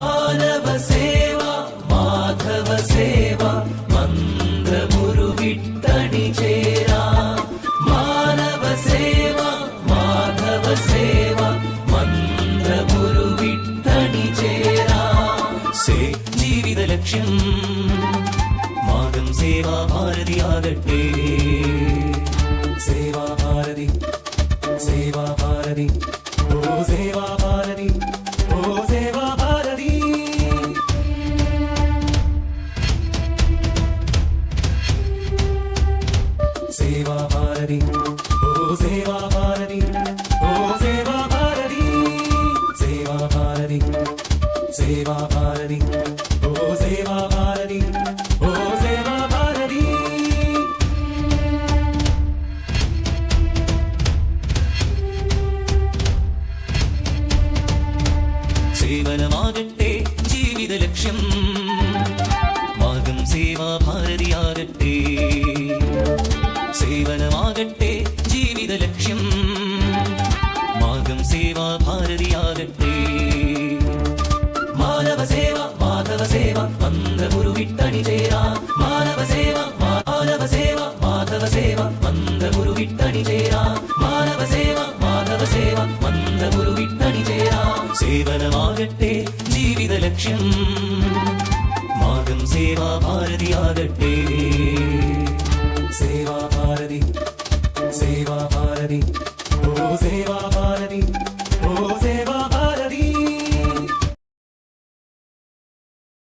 Olha você. லட்சியம் மாதம் சேவா பாரதி ஆகட்டே சேவா பாரதி சேவா பாரதி. ஓ சேவா பாரதி ஓ சேவா பாரதி. சேவா பாரதி ஓ சேவா ഓ സേവാ ഭാരതി ഓ സേവാ ഭാരതി സേവനമാകട്ടെ ജീവിത ലക്ഷ്യം മാർഗം സേവാ ഭാരതിയാകട്ടെ സേവനമാകട്ടെ ജീവിത ലക്ഷ്യം சேவா வந்த குருவிட்டணி சேரா மாணவ சேவா மாணவ சேவா மாதவ சேவா வந்த குருவிட்டணி சேரா மாணவ சேவா மாதவ சேவா வந்த குருவிட்டணி சேரா சேவனமாகட்டே ஜீவித லட்சியம். மாதம் சேவா பாரதி ஆகட்டே. சேவா பாரதி சேவா பாரதி. ஓ சேவா